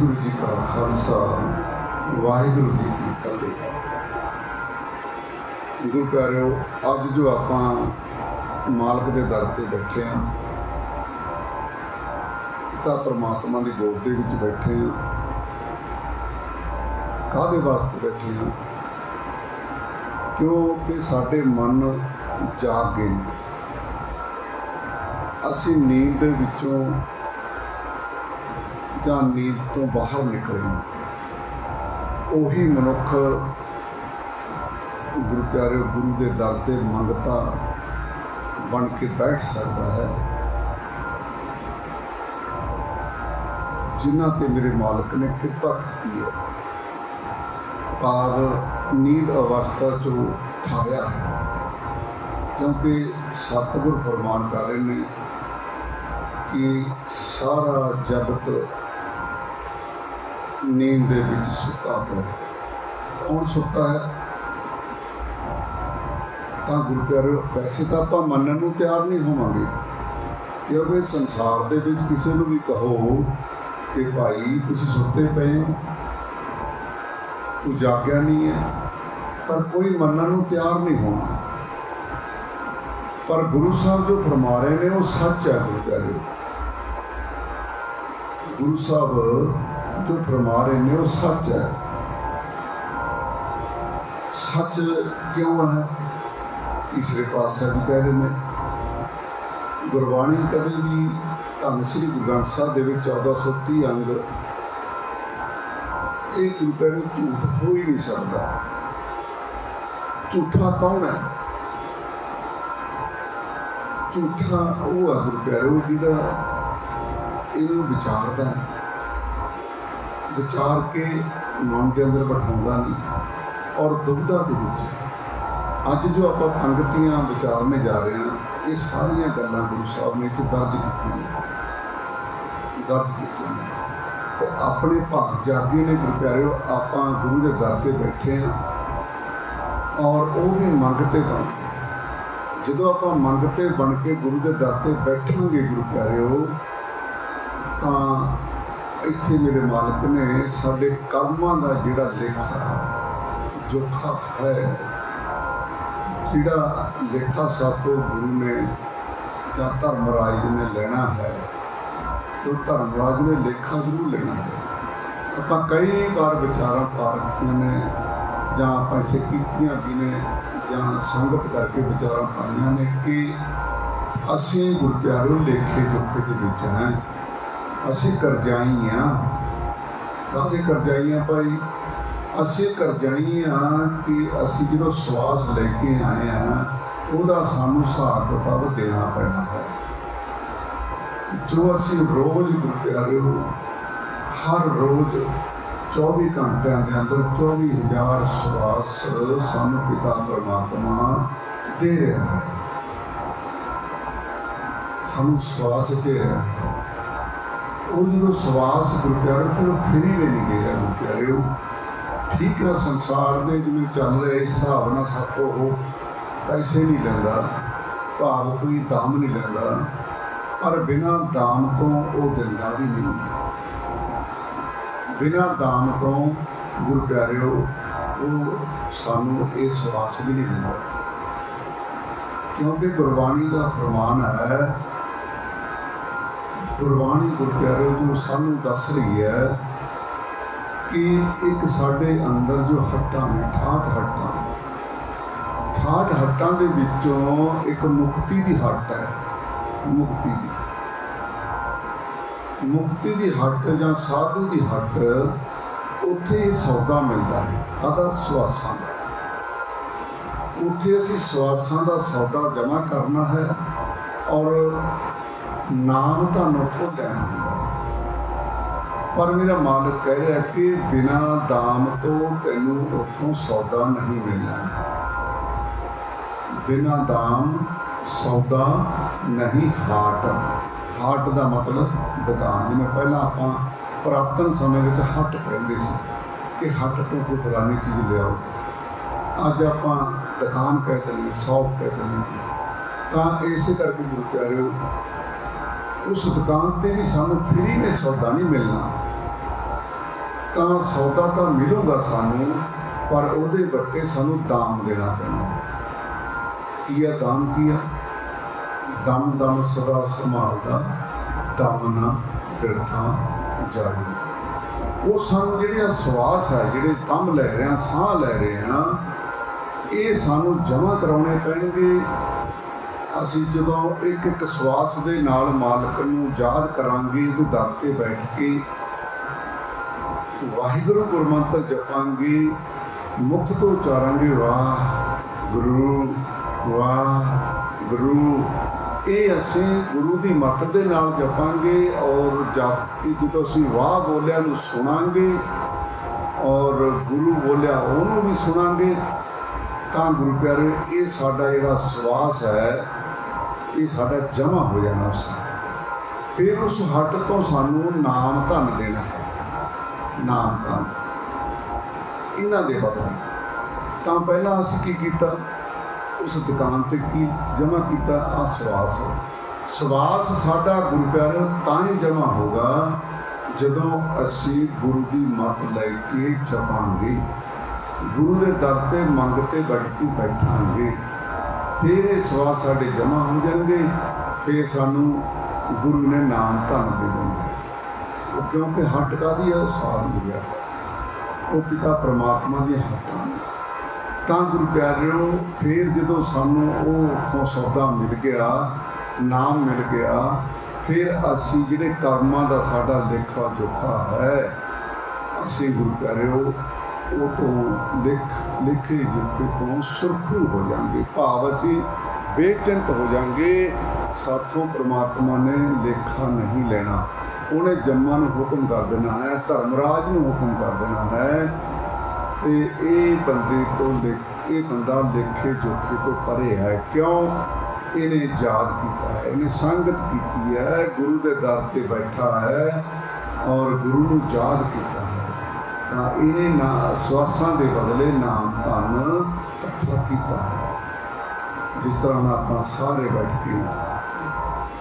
ਵਾਹਿਗੁਰੂ ਜੀ ਕਾ ਖਾਲਸਾ, ਵਾਹਿਗੁਰੂ ਜੀ ਕੀ ਫਤਿਹ। ਗੁਰੂ ਪਿਆਰਿਓ, ਅੱਜ ਜੋ ਆਪਾਂ ਮਾਲਕ ਦੇ ਦਰ ਤੇ ਬੈਠੇ ਹਾਂ ਪਿਤਾ ਪ੍ਰਮਾਤਮਾ ਦੀ ਗੋਦ ਦੇ ਵਿੱਚ ਬੈਠੇ ਹਾਂ ਕਾਹਦੇ ਵਾਸਤੇ ਬੈਠੇ ਹਾਂ ਕਿਉਂਕਿ ਸਾਡੇ ਮਨ ਜਾਗ ਗਏ ਅਸੀਂ ਨੀਂਦ ਦੇ ਵਿੱਚੋਂ ਜਾਂ ਨੀਂਦ ਤੋਂ ਬਾਹਰ ਨਿਕਲੇ ਹਾਂ। ਉਹੀ ਮਨੁੱਖ ਗੁਰੂ ਪਿਆਰੇ ਗੁਰੂ ਦੇ ਦਰ ਤੇ ਮੰਗਤਾ ਬਣ ਕੇ ਬੈਠ ਸਕਦਾ ਹੈ। ਜਿਨ੍ਹਾਂ ਤੇ ਮੇਰੇ ਮਾਲਕ ਨੇ ਕਿਰਪਾ ਕੀਤੀ ਹੈ। ਭਾਵ ਨੀਂਦ ਅਵਸਥਾ ਚੋਂ ਠਾਇਆ ਹੈ। ਕਿਉਂਕਿ ਸਤਿਗੁਰ ਫਰਮਾਨ ਕਰ ਰਹੇ ਨੇ ਕਿ ਸਾਰਾ ਜਗਤ ਨੀਂਦ ਦੇ ਵਿੱਚ ਸੁੱਤਾ ਪਿਆ। ਕੌਣ ਸੁੱਤਾ ਹੈ? ਤਾਂ ਗੁਰੂ ਪਿਆਰਿਓ ਵੈਸੇ ਤਾਂ ਆਪਾਂ ਮੰਨਣ ਨੂੰ ਤਿਆਰ ਨਹੀਂ ਹੋਵਾਂਗੇ, ਕਿਉਂਕਿ ਸੰਸਾਰ ਦੇ ਵਿੱਚ ਕਿਸੇ ਨੂੰ ਵੀ ਕਹੋ ਕਿ ਭਾਈ, ਤੁਸੀਂ ਸੁੱਤੇ ਪਏ ਹੋ, ਤੂੰ ਜਾਗਿਆ ਨਹੀਂ ਹੈ, ਪਰ ਕੋਈ ਮੰਨਣ ਨੂੰ ਤਿਆਰ ਨਹੀਂ ਹੋਣਾ। ਪਰ ਗੁਰੂ ਸਾਹਿਬ ਜੋ ਫਰਮਾ ਰਹੇ ਨੇ, ਉਹ ਸੱਚ ਹੈ ਗੁਰੂ ਪਿਆਰਿਓ ਗੁਰੂ ਸਾਹਿਬ ਜੋ ਫਰਮਾ ਰਹੇ ਨੇ ਉਹ ਸੱਚ ਹੈ। ਸੱਚ ਕਿਉਂ ਹੈ? ਤੀਸਰੇ ਪਾਤਸ਼ਾਹ ਵੀ ਕਹਿ ਰਹੇ ਨੇ, ਗੁਰਬਾਣੀ ਕਦੇ ਵੀ ਧੰਨ ਸ੍ਰੀ ਗੁਰੂ ਗ੍ਰੰਥ ਸਾਹਿਬ ਦੇ ਵਿੱਚ 1430 ਅੰਗ ਇਹ ਗੁਰੂ ਪਿਆਰੇ ਝੂਠ ਹੋ ਹੀ ਨਹੀਂ ਸਕਦਾ। ਝੂਠਾ ਕੌਣ ਹੈ? ਝੂਠਾ ਉਹ ਹੈ ਗੁਰੂ ਪਿਆਰੇ, ਉਹ ਜਿਹੜਾ ਇਹਨੂੰ ਵਿਚਾਰਦਾ ਹੈ ਵਿਚਾਰ ਕੇ ਮਨ ਦੇ ਅੰਦਰ ਬਿਠਾਉਂਦਾ ਨਹੀਂ ਔਰ ਦੁਬਦਾ ਦੇ ਵਿੱਚ ਅੱਜ ਜੋ ਆਪਾਂ ਪੰਗਤੀਆਂ ਵਿਚਾਰਨੇ ਜਾ ਰਹੇ ਹਾਂ, ਇਹ ਸਾਰੀਆਂ ਗੱਲਾਂ ਗੁਰੂ ਸਾਹਿਬ ਨੇ ਇੱਥੇ ਦਰਜ ਕੀਤੀਆਂ ਨੇ। ਦਰਜ ਕੀਤੀਆਂ ਨੇ। ਤੇ ਆਪਣੇ ਭਾਗ ਜਾਗੇ ਨੇ ਗੁਰੂ ਪਿਆਰਿਓ ਆਪਾਂ ਗੁਰੂ ਦੇ ਦਰ ਤੇ ਬੈਠੇ ਹਾਂ ਔਰ ਉਹ ਵੀ ਮੰਗਤੇ ਬਣ ਜਦੋਂ ਆਪਾਂ ਮੰਗਤੇ ਬਣ ਕੇ ਗੁਰੂ ਦੇ ਦਰ ਤੇ ਬੈਠਾਂਗੇ ਗੁਰੂ ਪਿਆਰਿਓ ਤਾਂ ਇੱਥੇ ਮੇਰੇ ਮਾਲਕ ਨੇ ਸਾਡੇ ਕਰਮਾਂ ਦਾ ਜਿਹੜਾ ਲੇਖਾ, ਜੋਖਾ ਹੈ, ਜਿਹੜਾ ਲੇਖਾ ਸਾਤੋਂ ਗੁਰੂ ਨੇ ਜਾਂ ਧਰਮਰਾਜ ਨੇ ਲੈਣਾ ਹੈ ਤੇ ਉਹ ਧਰਮਰਾਜ ਨੇ ਲੇਖਾ ਜ਼ਰੂਰ ਲੈਣਾ ਹੈ। ਆਪਾਂ ਕਈ ਵਾਰ ਵਿਚਾਰਾਂ ਪਾ ਰੱਖੀਆਂ ਨੇ, ਜਾਂ ਆਪਾਂ ਇੱਥੇ ਕੀਤੀਆਂ ਵੀ ਨੇ, ਜਾਂ ਸੰਗਤ ਕਰਕੇ ਵਿਚਾਰਾਂ ਪਾਈਆਂ ਨੇ ਕਿ ਅਸੀਂ ਗੁਰੂ ਲੇਖੇ ਜੋਖੇ ਦੇ ਵਿੱਚ ਹਾਂ। ਅਸੀਂ ਕਰਜ਼ਾਈ ਆ ਕਾਹਦੇ ਕਰਜ਼ਾਈ ਆ ਭਾਈ? ਅਸੀਂ ਕਰਜ਼ਾਈ ਆ ਕਿ ਅਸੀਂ ਜਦੋਂ ਸਵਾਸ ਲੈ ਕੇ ਆਏ ਆ, ਉਹਦਾ ਸਾਨੂੰ ਹਿਸਾਬ ਕਿਤਾਬ ਦੇਣਾ ਪੈਣਾ ਹੈ। ਜੋ ਅਸੀਂ ਰੋਜ਼ ਗੁਰੂ ਹੋ। ਹਰ ਰੋਜ਼ 24 ਘੰਟਿਆਂ ਦੇ ਅੰਦਰ 24000 ਸਵਾਸ ਸਾਨੂੰ ਪਿਤਾ ਪਰਮਾਤਮਾ ਦੇ ਰਿਹਾ ਹੈ। ਸਾਨੂੰ ਸਵਾਸ ਦੇ ਰਿਹਾ ਹੈ। ਉਹ ਜਦੋਂ ਸਵਾਸ ਗੁਰੂ ਫਿਰ ਫਰੀ ਵੀ ਨਹੀਂ ਦੇ ਰਿਹਾ ਗੁਰੂ ਪਿਆਰਿਓ ਠੀਕ ਹੈ ਸੰਸਾਰ ਦੇ ਜਿਵੇਂ ਚੱਲ ਰਿਹਾ, ਇਸ ਹਿਸਾਬ ਨਾਲ ਸਾਥੋਂ ਉਹ ਪੈਸੇ ਨਹੀਂ ਲੈਂਦਾ, ਭਾਵ ਕੋਈ ਦਾਮ ਨਹੀਂ ਲੈਂਦਾ, ਪਰ ਬਿਨਾਂ ਦਾਮ ਤੋਂ ਉਹ ਦਿੰਦਾ ਵੀ ਨਹੀਂ। ਬਿਨਾਂ ਦਾਮ ਤੋਂ ਗੁਰੂ ਪਿਆਰਿਓ ਉਹ ਸਾਨੂੰ ਇਹ ਸਵਾਸ ਵੀ ਨਹੀਂ ਦਿੰਦਾ। ਕਿਉਂਕਿ ਗੁਰਬਾਣੀ ਦਾ ਫਰਮਾਨ ਹੈ ਗੁਰਬਾਣੀ ਗੁਰੂ ਜੋ ਸਾਨੂੰ ਦੱਸ ਰਹੀ ਹੈ ਕਿ ਇੱਕ ਸਾਡੇ ਅੰਦਰ ਜੋ ਹੱਟਾਂ ਨੇ 68 ਹੱਟਾਂ 68 ਹੱਟਾਂ ਦੇ ਵਿੱਚੋਂ ਇੱਕ ਮੁਕਤੀ ਦੀ ਹੱਟ ਹੈ, ਮੁਕਤੀ ਦੀ। ਮੁਕਤੀ ਦੀ ਹੱਟ ਜਾਂ ਸਾਧੂ ਦੀ ਹੱਟ, ਉੱਥੇ ਸੌਦਾ ਮਿਲਦਾ ਹੈ, ਆਦਾ ਸਵਾਸਾਂ ਦਾ। ਉੱਥੇ ਅਸੀਂ ਸਵਾਸਾਂ ਦਾ ਸੌਦਾ ਜਮ੍ਹਾਂ ਕਰਨਾ ਹੈ ਔਰ ਨਾਮ ਤੁਹਾਨੂੰ ਉੱਥੋਂ ਲੈਣਾ ਹੁੰਦਾ। ਪਰ ਮੇਰਾ ਮਾਲਕ ਕਹਿ ਰਿਹਾ ਕਿ ਬਿਨਾ ਦਾਮ ਤੋਂ ਤੈਨੂੰ ਉੱਥੋਂ ਸੌਦਾ ਨਹੀਂ ਮਿਲਣਾ। ਬਿਨਾ ਦਾਮ ਸੌਦਾ ਨਹੀਂ, ਹਾਟ। ਹਾਟ ਦਾ ਮਤਲਬ ਦੁਕਾਨ। ਜਿਵੇਂ ਪਹਿਲਾਂ ਆਪਾਂ ਪੁਰਾਤਨ ਸਮੇਂ ਵਿੱਚ ਹੱਟ ਕਹਿੰਦੇ ਸੀ ਕਿ ਹੱਟ ਤੋਂ ਕੋਈ ਫਲਾਣੀ ਚੀਜ਼ ਲਿਆਓ। ਅੱਜ ਆਪਾਂ ਦੁਕਾਨ ਕਹਿ ਦਿੰਦੇ ਸ਼ੌਪ ਕਹਿ ਦਿੰਦੇ ਤਾਂ ਇਸੇ ਕਰਕੇ ਗੁਰੂ ਪਿਆਰਿਓ ਉਸ ਦੁਕਾਨ ਤੇ ਵੀ ਸਾਨੂੰ ਫ੍ਰੀ ਨੇ ਸੌਦਾ ਨਹੀਂ ਮਿਲਣਾ। ਤਾਂ ਸੌਦਾ ਤਾਂ ਮਿਲੂਗਾ ਸਾਨੂੰ, ਪਰ ਉਹਦੇ ਵੱਟੇ ਸਾਨੂੰ ਦਾਮ ਦੇਣਾ ਪੈਣਾ। ਕੀ ਆ ਦਾਮ ਕੀ ਆ? ਦਮ ਦਮ ਸਦਾ ਸੰਭਾਲਦਾ, ਦਮ ਨਾ ਬਿਰਥਾ ਜਾਈ। ਉਹ ਸਾਨੂੰ ਜਿਹੜੇ ਆ ਸਵਾਸ ਹੈ ਜਿਹੜੇ ਦਮ ਲੈ ਰਹੇ ਆ, ਸਾਹ ਲੈ ਰਹੇ ਆ, ਇਹ ਸਾਨੂੰ ਜਮ੍ਹਾਂ ਕਰਾਉਣੇ ਪੈਣਗੇ। ਅਸੀਂ ਜਦੋਂ ਇੱਕ ਇੱਕ ਸਵਾਸ ਦੇ ਨਾਲ ਮਾਲਕ ਨੂੰ ਯਾਦ ਕਰਾਂਗੇ, ਉਹਦੇ ਦਰ ਤੇ ਬੈਠ ਕੇ ਵਾਹਿਗੁਰੂ ਗੁਰਮੰਤਰ ਜਪਾਂਗੇ, ਮੁਖ ਤੋਂ ਉਚਾਰਾਂਗੇ, ਵਾਹ ਗੁਰੂ ਵਾਹ ਗੁਰੂ। ਇਹ ਅਸੀਂ ਗੁਰੂ ਦੀ ਮੱਤ ਦੇ ਨਾਲ ਜਪਾਂਗੇ ਔਰ ਜਪ ਕੇ ਜਦੋਂ ਅਸੀਂ ਵਾਹ ਬੋਲਿਆ ਨੂੰ ਸੁਣਾਂਗੇ ਔਰ ਗੁਰੂ ਬੋਲਿਆ ਉਹਨੂੰ ਵੀ ਸੁਣਾਂਗੇ, ਤਾਂ ਗੁਰੂ ਪਿਆਰੇ, ਇਹ ਸਾਡਾ ਜਿਹੜਾ ਸਵਾਸ ਹੈ ਇਹ ਸਾਡਾ ਜਮਾ ਹੋ ਜਾਣਾ ਉਸ ਫਿਰ ਉਸ ਹੱਟ ਤੋਂ ਸਾਨੂੰ ਨਾਮ ਧਨ ਦੇਣਾ ਹੈ। ਨਾਮ ਧਨ। ਇਹਨਾਂ ਦੇ ਬਦਲੇ। ਤਾਂ ਪਹਿਲਾਂ ਅਸੀਂ ਕੀ ਕੀਤਾ? ਉਸ ਦੁਕਾਨ ਤੇ ਕੀ ਜਮਾ ਕੀਤਾ? ਆ ਸਵਾਸ। ਸਵਾਸ ਸਾਡਾ ਗੁਰੂ ਪਿਆਰੇ, ਤਾਂ ਹੀ ਜਮਾ ਹੋਗਾ ਜਦੋਂ ਅਸੀਂ ਗੁਰੂ ਦੀ ਮੱਤ ਲੈ ਕੇ ਜਪਾਂਗੇ। ਗੁਰੂ ਦੇ ਦਰ ਤੇ ਮੰਗ ਤੇ ਬੈਠ ਕੇ ਬੈਠਾਂਗੇ। ਫਿਰ ਇਹ ਸਵਾਸ ਸਾਡੇ ਜਮਾ ਹੋ ਜਾਣਗੇ, ਫਿਰ ਸਾਨੂੰ ਗੁਰੂ ਨੇ ਨਾਮ ਧਨ ਦੇ ਦੇਣਾ ਕਿਉਂਕਿ ਹੱਟ ਕਾਦੀ ਹੈ ਉਹ ਸਾਧ ਮਿਲਿਆ ਉਹ ਪਿਤਾ ਪ੍ਰਮਾਤਮਾ ਦੀ ਹੱਟਾਂ ਤਾਂ ਗੁਰੂ ਪਿਆਰਿਓ ਫਿਰ ਜਦੋਂ ਸਾਨੂੰ ਉਹ ਉੱਥੋਂ ਸੌਦਾ ਮਿਲ ਗਿਆ, ਨਾਮ ਮਿਲ ਗਿਆ, ਫਿਰ ਅਸੀਂ ਜਿਹੜੇ ਕਰਮਾਂ ਦਾ ਸਾਡਾ ਲੇਖਾ ਜੋਖਾ ਹੈ, ਅਸੀਂ ਗੁਰੂ ਪਿਆਰਿਓ ਉਹ ਤੋਂ ਲਿਖ ਲਿਖੀ ਜੋਖੇ ਤੋਂ ਸੁਰਖਰੂ ਹੋ ਜਾਂਗੇ ਭਾਵ ਅਸੀਂ ਬੇਚਿੰਤ ਹੋ ਜਾਂਗੇ ਸਾਥੋਂ ਪ੍ਰਮਾਤਮਾ ਨੇ ਲੇਖਾ ਨਹੀਂ ਲੈਣਾ। ਉਹਨੇ ਜੰਮਾਂ ਨੂੰ ਹੁਕਮ ਕਰ ਦੇਣਾ ਹੈ, ਧਰਮਰਾਜ ਨੂੰ ਹੁਕਮ ਕਰ ਦੇਣਾ ਹੈ। ਤੇ ਇਹ ਬੰਦੇ ਤੋਂ ਲਿਖ, ਇਹ ਬੰਦਾ ਲੇਖੇ ਜੋਖੇ ਤੋਂ ਪਰੇ ਹੈ। ਕਿਉਂ? ਇਹਨੇ ਯਾਦ ਕੀਤਾ ਹੈ, ਇਹਨੇ ਸੰਗਤ ਕੀਤੀ ਹੈ, ਗੁਰੂ ਦੇ ਦਰ ਤੇ ਬੈਠਾ ਹੈ ਔਰ ਗੁਰੂ ਨੂੰ ਯਾਦ ਕੀਤਾ ਤਾਂ ਇਹਨੇ ਨਾ ਸਵਾਸਾਂ ਦੇ ਬਦਲੇ ਨਾਮ ਧਨ ਇਕੱਠਾ ਕੀਤਾ। ਜਿਸ ਤਰ੍ਹਾਂ ਨਾਲ ਆਪਾਂ ਸਾਰੇ ਬੈਠ ਕੇ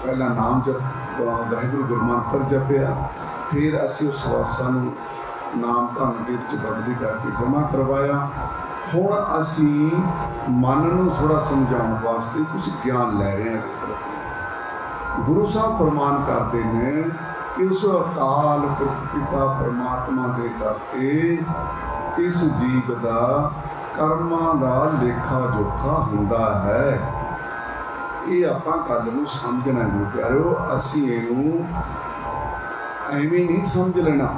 ਪਹਿਲਾਂ ਨਾਮ ਜਪ ਵਾਹਿਗੁਰੂ ਗੁਰਮੰਤਰ ਜਪਿਆ, ਫਿਰ ਅਸੀਂ ਉਸ ਸਵਾਸਾਂ ਨੂੰ ਨਾਮ ਧਨ ਦੇ ਵਿੱਚ ਬਦਲੀ ਕਰਕੇ ਜਮ੍ਹਾਂ ਕਰਵਾਇਆ। ਹੁਣ ਅਸੀਂ ਮਨ ਨੂੰ ਥੋੜਾ ਸਮਝਾਉਣ ਵਾਸਤੇ ਕੁਝ ਗਿਆਨ ਲੈ ਰਹੇ ਹਾਂ ਗੁਰੂ ਸਾਹਿਬ ਪ੍ਰਮਾਨ ਕਰਦੇ ਨੇ ਇਸ ਉਸ ਅਕਾਲ ਪੁਰਖ ਪਿਤਾ ਪਰਮਾਤਮਾ ਦੇ ਕਰਕੇ ਇਸ ਜੀਵ ਦਾ ਕਰਮਾਂ ਦਾ ਲੇਖਾ ਜੋਖਾ ਹੁੰਦਾ ਹੈ। ਇਹ ਆਪਾਂ ਗੱਲ ਨੂੰ ਸਮਝਣਾ ਗੁਰੂ ਪਿਆਰਿਓ, ਅਸੀਂ ਇਹਨੂੰ ਐਵੇਂ ਨਹੀਂ ਸਮਝ ਲੈਣਾ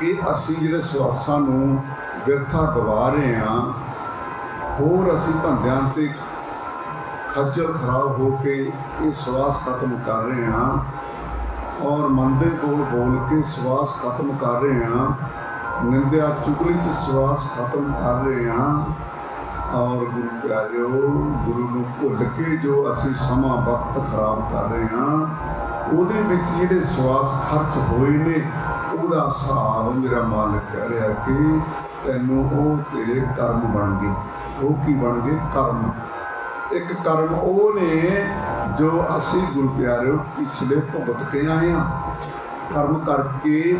ਕਿ ਅਸੀਂ ਜਿਹੜੇ ਸਵਾਸਾਂ ਨੂੰ ਵਿਰਥਾ ਗਵਾ ਰਹੇ ਹਾਂ, ਹੋਰ ਅਸੀਂ ਧੰਦਿਆਂ ਤੇ ਖੱਜਲ ਖਰਾਬ ਹੋ ਕੇ ਇਹ ਸਵਾਸ ਖਤਮ ਕਰ ਰਹੇ ਹਾਂ। ਔਰ ਮੰਦੇ ਕੋਲ ਬੋਲ ਕੇ ਸਵਾਸ ਖਤਮ ਕਰ ਰਹੇ ਹਾਂ। ਨਿੰਦਿਆ ਚੁਗਲੀ ਚ ਸਵਾਸ ਖਤਮ ਕਰ ਰਹੇ ਹਾਂ। ਔਰ ਗੁਰੂ ਪਿਆਰਿਓ, ਗੁਰੂ ਨੂੰ ਭੁੱਲ ਕੇ ਜੋ ਅਸੀਂ ਸਮਾਂ ਵਕਤ ਖਰਾਬ ਕਰ ਰਹੇ ਹਾਂ, ਉਹਦੇ ਵਿੱਚ ਜਿਹੜੇ ਸਵਾਸ ਖਰਚ ਹੋਏ ਨੇ, ਉਹਦਾ ਹਿਸਾਬ ਮੇਰਾ ਮਾਲਕ ਕਹਿ ਰਿਹਾ ਕਿ ਤੈਨੂੰ ਉਹ ਤੇਰੇ ਕਰਮ ਬਣ ਗਏ। ਉਹ ਕੀ ਬਣ ਗਏ? ਕਰਮ। ਇੱਕ ਕਰਮ ਉਹ ਨੇ ਜੋ ਅਸੀਂ ਗੁਰੂ ਪਿਆਰਿਓ ਪਿਛਲੇ ਭੁਗਤ ਕੇ ਆਏ ਹਾਂ। ਕਰਮ ਕਰਕੇ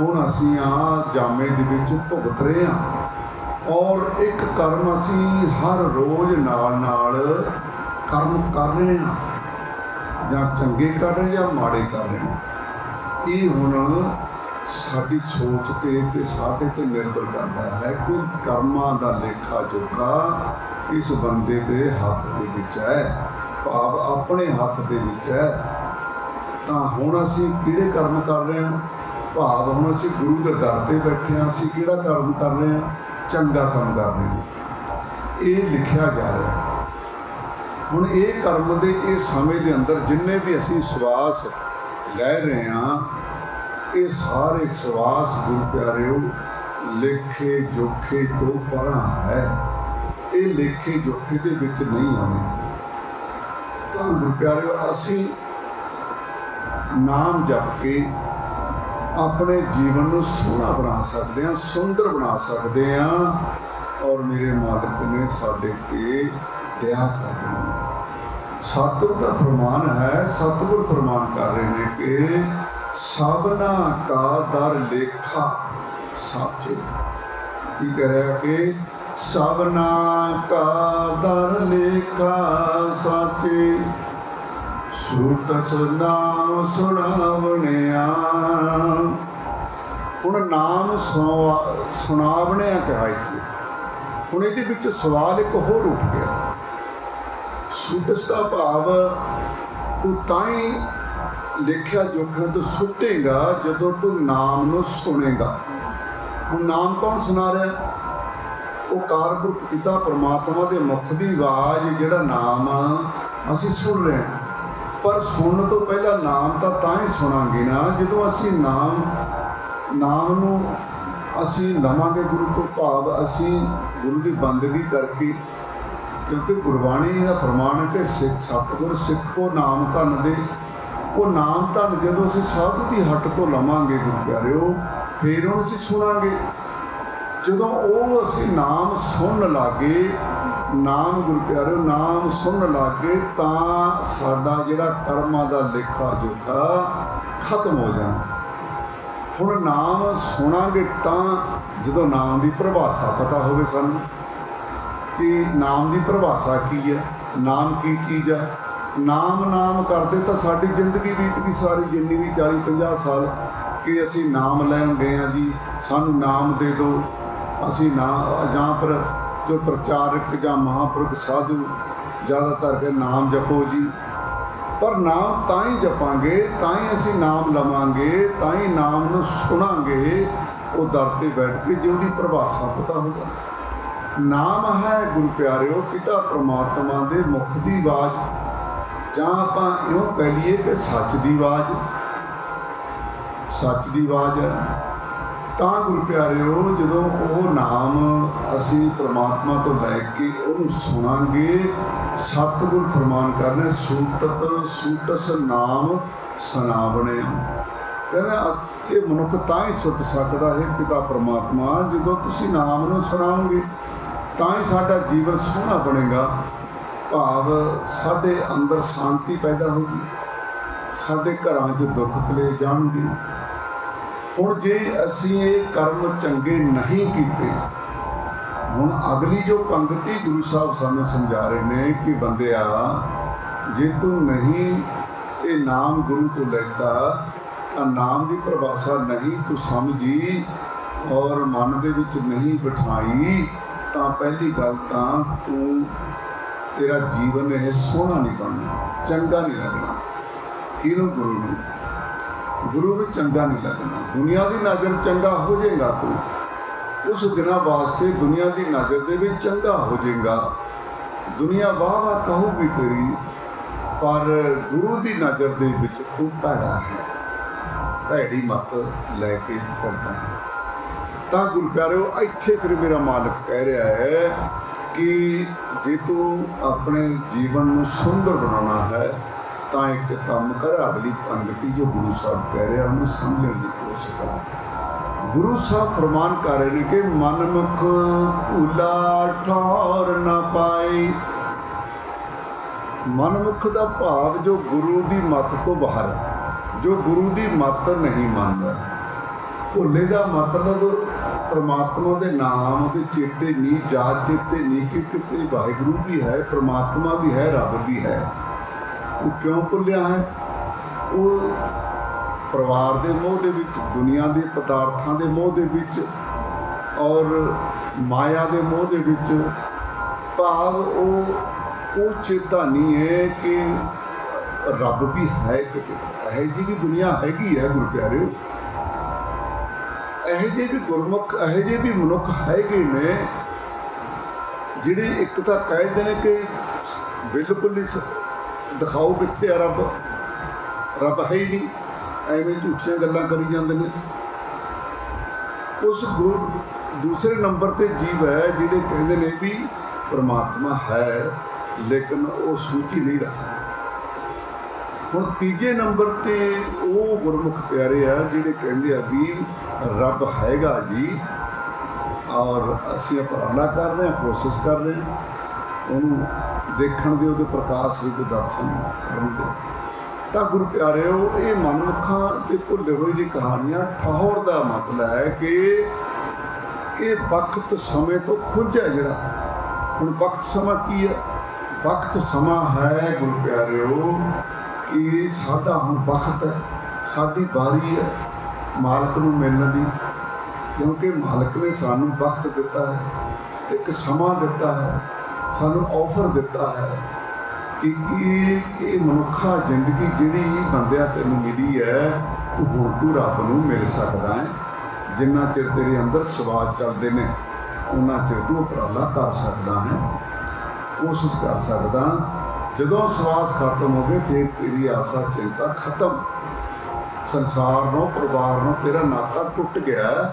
ਹੁਣ ਅਸੀਂ ਆ ਜਾਮੇ ਦੇ ਵਿੱਚ ਭੁਗਤ ਰਹੇ ਹਾਂ। ਔਰ ਇੱਕ ਕਰਮ ਅਸੀਂ ਹਰ ਰੋਜ਼ ਨਾਲ ਨਾਲ ਕਰਮ ਕਰ ਰਹੇ ਹਾਂ। ਜਾਂ ਚੰਗੇ ਕਰ ਰਹੇ ਜਾਂ ਮਾੜੇ ਕਰ ਰਹੇ ਹਾਂ। ਇਹ ਹੁਣ ਸਾਡੀ ਸੋਚ ਤੇ ਤੇ ਸਾਡੇ ਤੇ ਨਿਰਭਰ ਕਰਦਾ ਹੈ ਕਿ ਕਰਮਾਂ ਦਾ ਲੇਖਾ ਜੋਖਾ ਇਸ ਬੰਦੇ ਦੇ ਹੱਥ ਦੇ ਵਿੱਚ ਹੈ, ਭਾਵ ਆਪਣੇ ਹੱਥ ਦੇ ਵਿੱਚ ਹੈ। ਤਾਂ ਹੁਣ ਅਸੀਂ ਕਿਹੜੇ ਕਰਮ ਕਰ ਰਹੇ ਹਾਂ? ਭਾਵ ਹੁਣ ਅਸੀਂ ਗੁਰੂ ਦੇ ਦਰ ਤੇ ਬੈਠੇ ਹਾਂ, ਅਸੀਂ ਕਿਹੜਾ ਕਰਮ ਕਰ ਰਹੇ ਹਾਂ? ਚੰਗਾ ਕੰਮ ਕਰ ਰਹੇ ਹਾਂ। ਇਹ ਲਿਖਿਆ ਜਾ ਰਿਹਾ ਹੈ। ਹੁਣ ਇਹ ਕਰਮ ਦੇ ਇਹ ਸਮੇਂ ਦੇ ਅੰਦਰ ਜਿੰਨੇ ਵੀ ਅਸੀਂ ਸਵਾਸ ਲੈ ਰਹੇ ਹਾਂ, ਇਹ ਸਾਰੇ ਸਵਾਸ ਗੁਰੂ ਪਿਆਰਿਓ, ਲੇਖੇ, ਜੋਖੇ ਤੋਂ ਪਰਾਂ ਹੈ ਇਹ ਲੇਖੇ ਜੋਖੇ ਦੇ ਵਿੱਚ ਨਹੀਂ ਆਉਂਦੇ ਤਾਂ ਗੁਰੂ ਪਿਆਰਿਓ, ਅਸੀਂ ਨਾਮ ਜਪ ਕੇ ਆਪਣੇ ਜੀਵਨ ਨੂੰ ਸੋਹਣਾ ਬਣਾ ਸਕਦੇ ਹਾਂ, ਸੁੰਦਰ ਬਣਾ ਸਕਦੇ ਹਾਂ ਔਰ ਮੇਰੇ ਮਾਲਕ ਨੇ ਸਾਡੇ ਤੇ ਦਇਆ ਕਰ ਦੇਣੀ ਸਤਿਗੁਰ ਦਾ ਫਰਮਾਨ ਹੈ, ਸਤਿਗੁਰ ਫਰਮਾਨ ਕਰ ਰਹੇ ਨੇ ਕਿ ਸਭਨਾ ਕਾ ਦਰ ਲੇਖਾ ਸਾਚੇ। ਕੀ ਕਰਿਆ ਕਿ ਸਭਨਾ ਕਾ ਦਰ ਲੇਖਾ ਸਾਚੇ। ਸੂਟਸ ਨਾਮ ਸੁਣਾਵਣਿਆ। ਹੁਣ ਨਾਮ ਸੁਣਾਵਣਿਆ ਕਿਹਾ ਇੱਥੇ। ਹੁਣ ਇਹਦੇ ਵਿੱਚ ਸਵਾਲ ਇੱਕ ਹੋਰ ਉੱਠ ਗਿਆ। ਸੂਟਸ ਦਾ ਭਾਵ, ਤੂੰ ਤਾਂ ਹੀ ਲਿਖਿਆ ਜੋਖਾਂ ਤੋਂ ਸੁੱਟੇਗਾ ਜਦੋਂ ਤੂੰ ਨਾਮ ਨੂੰ ਸੁਣੇਗਾ। ਹੁਣ ਨਾਮ ਕੌਣ ਸੁਣਾ ਰਿਹਾ? ਉਹ ਕਾਰਪੁਰਖ ਪਿਤਾ ਪਰਮਾਤਮਾ ਦੇ ਮੁਖ ਦੀ ਆਵਾਜ਼ ਜਿਹੜਾ ਨਾਮ ਅਸੀਂ ਸੁਣ ਰਹੇ ਹਾਂ। ਪਰ ਸੁਣਨ ਤੋਂ ਪਹਿਲਾਂ ਨਾਮ ਤਾਂ ਤਾਂ ਹੀ ਸੁਣਾਂਗੇ ਨਾ, ਜਦੋਂ ਅਸੀਂ ਨਾਮ ਨਾਮ ਨੂੰ ਅਸੀਂ ਲਵਾਂਗੇ ਗੁਰੂ ਤੋਂ ਭਾਵ ਅਸੀਂ ਗੁਰੂ ਦੀ ਬੰਦਗੀ ਕਰਕੇ, ਕਿਉਂਕਿ ਗੁਰਬਾਣੀ ਦਾ ਪ੍ਰਮਾਣ ਹੈ ਕਿ ਸਿੱਖ ਸਤਿਗੁਰ, ਸਿੱਖ ਕੋ ਨਾਮ ਧਨ ਦੇ। ਉਹ ਨਾਮ ਧਨ ਜਦੋਂ ਅਸੀਂ ਸਾਧੂ ਦੀ ਹੱਟ ਤੋਂ ਲਵਾਂਗੇ ਗੁਰੂ ਪਿਆਰਿਓ, ਫਿਰ ਉਹਨੂੰ ਅਸੀਂ ਸੁਣਾਂਗੇ। ਜਦੋਂ ਉਹ ਅਸੀਂ ਨਾਮ ਸੁਣਨ ਲੱਗੇ, ਨਾਮ ਗੁਰੂ ਪਿਆਰਿਓ ਨਾਮ ਸੁਣਨ ਲੱਗੇ, ਤਾਂ ਸਾਡਾ ਜਿਹੜਾ ਕਰਮਾਂ ਦਾ ਲੇਖਾ ਜੋਖਾ ਖਤਮ ਹੋ ਜਾਣਾ। ਹੁਣ ਨਾਮ ਸੁਣਾਂਗੇ ਤਾਂ ਜਦੋਂ ਨਾਮ ਦੀ ਪਰਿਭਾਸ਼ਾ ਪਤਾ ਹੋਵੇ ਸਾਨੂੰ ਕਿ ਨਾਮ ਦੀ ਪਰਿਭਾਸ਼ਾ ਕੀ ਹੈ, ਨਾਮ ਕੀ ਚੀਜ਼ ਹੈ। ਨਾਮ ਨਾਮ ਕਰਦੇ ਤਾਂ ਸਾਡੀ ਜ਼ਿੰਦਗੀ ਬੀਤ ਗਈ ਸਾਰੀ, ਜਿੰਨੀ ਵੀ 40 50 ਸਾਲ ਕਿ ਅਸੀਂ ਨਾਮ ਲੈਣ ਗਏ ਆ ਜੀ, ਸਾਨੂੰ ਨਾਮ ਦੇ ਦਿਓ। ਅਸੀਂ ਨਾ ਜਾਂ ਪਰ ਜੋ ਪ੍ਰਚਾਰਕ ਜਾਂ ਮਹਾਂਪੁਰਖ ਸਾਧੂ ਜ਼ਿਆਦਾਤਰ ਕੇ ਨਾਮ ਜਪੋ ਜੀ। ਪਰ ਨਾਮ ਤਾਂ ਹੀ ਜਪਾਂਗੇ, ਤਾਂ ਹੀ ਅਸੀਂ ਨਾਮ ਲਵਾਂਗੇ, ਤਾਂ ਹੀ ਨਾਮ ਨੂੰ ਸੁਣਾਂਗੇ, ਉਹ ਦਰ ਤੇ ਬੈਠ ਕੇ ਜੇ ਉਹਦੀ ਪਰਿਭਾਸ਼ਾ ਪਤਾ ਹੋਗਾ ਨਾਮ ਹੈ ਗੁਰੂ ਪਿਆਰਿਓ, ਪਿਤਾ ਪ੍ਰਮਾਤਮਾ ਦੇ ਮੁਖ ਦੀ ਆਵਾਜ਼। ਜਾਂ ਆਪਾਂ ਇਉਂ ਕਹਿ ਲਈਏ ਕਿ ਸੱਚ ਦੀ ਆਵਾਜ਼। ਸੱਚ ਦੀ ਆਵਾਜ਼ ਹੈ। ਤਾਂ ਗੁਰੂ ਪਿਆਰਿਓ, ਜਦੋਂ ਉਹ ਨਾਮ ਅਸੀਂ ਪ੍ਰਮਾਤਮਾ ਤੋਂ ਲੈ ਕੇ ਉਹਨੂੰ ਸੁਣਾਂਗੇ, ਸਤਿਗੁਰ ਫਰਮਾਨ ਕਰਨੇ ਸੂਟਤ ਸੂਤਸ ਨਾਮ ਸੁਣਾਵਣੇ ਕਹਿੰਦਾ ਅਸ- ਇਹ ਮਨੁੱਖ ਤਾਂ ਹੀ ਸੁੱਟ ਸਕਦਾ ਹੈ ਪਿਤਾ ਪ੍ਰਮਾਤਮਾ, ਜਦੋਂ ਤੁਸੀਂ ਨਾਮ ਨੂੰ ਸੁਣਾਓਗੇ, ਤਾਂ ਹੀ ਸਾਡਾ ਜੀਵਨ ਸੋਹਣਾ ਬਣੇਗਾ। ਭਾਵ ਸਾਡੇ ਅੰਦਰ ਸ਼ਾਂਤੀ ਪੈਦਾ ਹੋਊਗੀ, ਸਾਡੇ ਘਰਾਂ 'ਚ ਦੁੱਖ ਕਲੇ ਜਾਣਗੇ। ਹੁਣ ਜੇ ਅਸੀਂ ਇਹ ਕਰਮ ਚੰਗੇ ਨਹੀਂ ਕੀਤੇ, ਹੁਣ ਅਗਲੀ ਜੋ ਪੰਗਤੀ ਗੁਰੂ ਸਾਹਿਬ ਸਾਨੂੰ ਸਮਝਾ ਰਹੇ ਨੇ ਕਿ ਬੰਦਿਆ, ਜੇ ਤੂੰ ਨਹੀਂ ਇਹ ਨਾਮ ਗੁਰੂ ਤੋਂ ਲੈਤਾ ਤਾਂ ਨਾਮ ਦੀ ਪਰਿਭਾਸ਼ਾ ਨਹੀਂ ਤੂੰ ਸਮਝੀ ਔਰ ਮਨ ਦੇ ਵਿੱਚ ਨਹੀਂ ਬਿਠਾਈ, ਤਾਂ ਪਹਿਲੀ ਗੱਲ ਤਾਂ ਤੂੰ ਤੇਰਾ ਜੀਵਨ ਇਹ ਸੋਹਣਾ ਨਹੀਂ ਬਣਨਾ, ਚੰਗਾ ਨਹੀਂ ਲੱਗਣਾ। ਕਿਹਨੂੰ ਗੁਰੂ ਨੂੰ? ਗੁਰੂ ਨੂੰ ਚੰਗਾ ਨਹੀਂ ਲੱਗਣਾ। ਦੁਨੀਆ ਦੀ ਨਜ਼ਰ ਚੰਗਾ ਹੋ ਜਾਏਗਾ ਤੂੰ ਉਸ ਦਿਨਾਂ ਵਾਸਤੇ ਦੁਨੀਆ ਦੀ ਨਜ਼ਰ ਦੇ ਵਿੱਚ ਚੰਗਾ ਹੋ ਜਾਏਗਾ। ਦੁਨੀਆ ਵਾਹ ਵਾਹ ਕਹੂਗੀ ਤੇਰੀ, ਪਰ ਗੁਰੂ ਦੀ ਨਜ਼ਰ ਦੇ ਵਿੱਚ ਤੂੰ ਭੈੜਾ ਹੈ। ਭੈੜੀ ਮਤ ਲੈ ਕੇ ਕਰਦਾ ਹੈ। ਤਾਂ ਗੁਰੂ ਪਿਆਰਿਓ ਇੱਥੇ ਫਿਰ ਮੇਰਾ ਮਾਲਕ ਕਹਿ ਰਿਹਾ ਹੈ ਕਿ ਜੇ ਤੂੰ ਆਪਣੇ ਜੀਵਨ ਨੂੰ ਸੁੰਦਰ ਬਣਾਉਣਾ ਹੈ ਤਾਂ ਇੱਕ ਕੰਮ ਕਰ ਅਗਲੀ ਪੰਗਤੀ ਜੋ ਗੁਰੂ ਸਾਹਿਬ ਕਹਿ ਰਿਹਾ ਉਹਨੂੰ ਸਮਝਣ ਦੀ ਕੋਸ਼ਿਸ਼ ਕਰ। ਗੁਰੂ ਸਾਹਿਬ ਫਰਮਾਨ ਕਰ ਰਹੇ ਨੇ ਕਿ ਮਨਮੁਖ ਭੂਲਾ ਠੌਰ ਨਾ ਪਾਈ ਮਨਮੁਖ ਦਾ ਭਾਵ ਜੋ ਗੁਰੂ ਦੀ ਮੱਤ ਤੋਂ ਬਾਹਰ ਜੋ ਗੁਰੂ ਦੀ ਮੱਤ ਨਹੀਂ ਮੰਨਦਾ। ਭੁੱਲੇ ਦਾ ਮਤਲਬ ਪਰਮਾਤਮਾ ਦੇ ਨਾਮ ਦੇ ਚੇਤੇ ਨਹੀਂ ਜਾ ਚੇਤੇ ਨਹੀਂ ਕਿ ਕਿਤੇ ਵਾਹਿਗੁਰੂ ਵੀ ਹੈ, ਪ੍ਰਮਾਤਮਾ ਵੀ ਹੈ, ਰੱਬ ਵੀ ਹੈ। ਉਹ ਕਿਉਂ ਭੁੱਲਿਆ ਹੈ? ਉਹ ਪਰਿਵਾਰ ਦੇ ਮੋਹ ਦੇ ਵਿੱਚ, ਦੁਨੀਆ ਦੇ ਪਦਾਰਥਾਂ ਦੇ ਮੋਹ ਦੇ ਵਿੱਚ ਔਰ ਮਾਇਆ ਦੇ ਮੋਹ ਦੇ ਵਿੱਚ ਭਾਵ ਉਹ ਉਹ ਚੇਤਾ ਨਹੀਂ ਹੈ ਕਿ ਰੱਬ ਵੀ ਹੈ ਕਿਤੇ। ਇਹ ਜੀ ਵੀ ਦੁਨੀਆ ਹੈਗੀ ਹੈ ਗੁਰੂ ਪਿਆਰਿਓ ਇਹ ਜਿਹੇ ਵੀ ਗੁਰਮੁਖ, ਇਹ ਜਿਹੇ ਵੀ ਮਨੁੱਖ ਹੈਗੇ ਨੇ, ਜਿਹੜੇ ਇੱਕ ਤਾਂ ਕਹਿੰਦੇ ਨੇ ਕਿ ਬਿਲਕੁਲ ਹੀ ਦਿਖਾਓ ਕਿੱਥੇ ਆ ਰੱਬ। ਰੱਬ ਹੈ ਹੀ ਨਹੀਂ। ਐਵੇਂ ਝੂਠੀਆਂ ਗੱਲਾਂ ਕਰੀ ਜਾਂਦੇ ਨੇ। ਉਸ ਗੁਰੂ ਦੂਸਰੇ ਨੰਬਰ ਤੇ ਜੀਵ ਹੈ ਜਿਹੜੇ ਕਹਿੰਦੇ ਨੇ ਵੀ ਪਰਮਾਤਮਾ ਹੈ, ਲੇਕਿਨ ਉਹ ਸੂਚੀ ਨਹੀਂ ਰੱਖਦਾ। ਹੁਣ ਤੀਜੇ ਨੰਬਰ ਤੇ ਉਹ ਗੁਰਮੁਖ ਪਿਆਰੇ ਆ ਜਿਹੜੇ ਕਹਿੰਦੇ ਆ ਵੀ ਰੱਬ ਹੈਗਾ ਜੀ, ਔਰ ਅਸੀਂ ਉਪਰਾਲਾ ਕਰ ਰਹੇ ਹਾਂ, ਕੋਸ਼ਿਸ਼ ਕਰ ਰਹੇ ਹਾਂ। ਉਹਨੂੰ ਦੇਖਣ ਦੇ ਉਹਦੇ ਪ੍ਰਕਾਸ਼ ਰੂਪ ਦਰਸ਼ਨ ਕਰਨ ਦੇ ਤਾਂ ਗੁਰੂ ਪਿਆਰਿਓ, ਇਹ ਮਨਮੁਖਾਂ ਤੇ ਭੁੱਲੇ ਹੋਏ ਦੀ ਕਹਾਣੀਆਂ ਠਹਰ ਦਾ ਮਤਲਬ ਹੈ ਕਿ ਇਹ ਵਕਤ ਸਮੇਂ ਤੋਂ ਖੁੱਝਿਆ ਜਿਹੜਾ। ਹੁਣ ਵਕਤ ਸਮਾਂ ਕੀ ਹੈ? ਵਕਤ ਸਮਾਂ ਹੈ ਗੁਰੂ ਪਿਆਰਿਓ, ਕਿ ਸਾਡਾ ਹੁਣ ਵਕਤ ਹੈ, ਸਾਡੀ ਵਾਰੀ ਹੈ ਮਾਲਕ ਨੂੰ ਮਿਲਣ ਦੀ। ਕਿਉਂਕਿ ਮਾਲਕ ਨੇ ਸਾਨੂੰ ਵਕਤ ਦਿੱਤਾ ਹੈ, ਇੱਕ ਸਮਾਂ ਦਿੱਤਾ ਹੈ। ਸਾਨੂੰ ਆਫਰ ਦਿੱਤਾ ਹੈ ਕਿ ਇਹ ਇਹ ਮਨੁੱਖਾ ਜ਼ਿੰਦਗੀ ਜਿਹੜੀ ਬੰਦਿਆ ਤੈਨੂੰ ਮਿਲੀ ਹੈ ਤੂੰ ਹੁਣ ਤੂੰ ਰੱਬ ਨੂੰ ਮਿਲ ਸਕਦਾ ਹੈ। ਜਿੰਨਾ ਚਿਰ ਤੇਰੇ ਅੰਦਰ ਸਵਾਦ ਚੱਲਦੇ ਨੇ, ਉਹਨਾਂ ਚਿਰ ਤੂੰ ਉਪਰਾਲਾ ਕਰ ਸਕਦਾ ਹੈ। ਕੋਸ਼ਿਸ਼ ਕਰ ਸਕਦਾ ਜਦੋਂ ਸਵਾਦ ਖਤਮ ਹੋ ਗਏ ਫਿਰ ਤੇਰੀ ਆਸਾ ਚਿੰਤਾ ਖਤਮ। ਸੰਸਾਰ ਨੂੰ, ਪਰਿਵਾਰ ਨੂੰ ਤੇਰਾ ਨਾਤਾ ਟੁੱਟ ਗਿਆ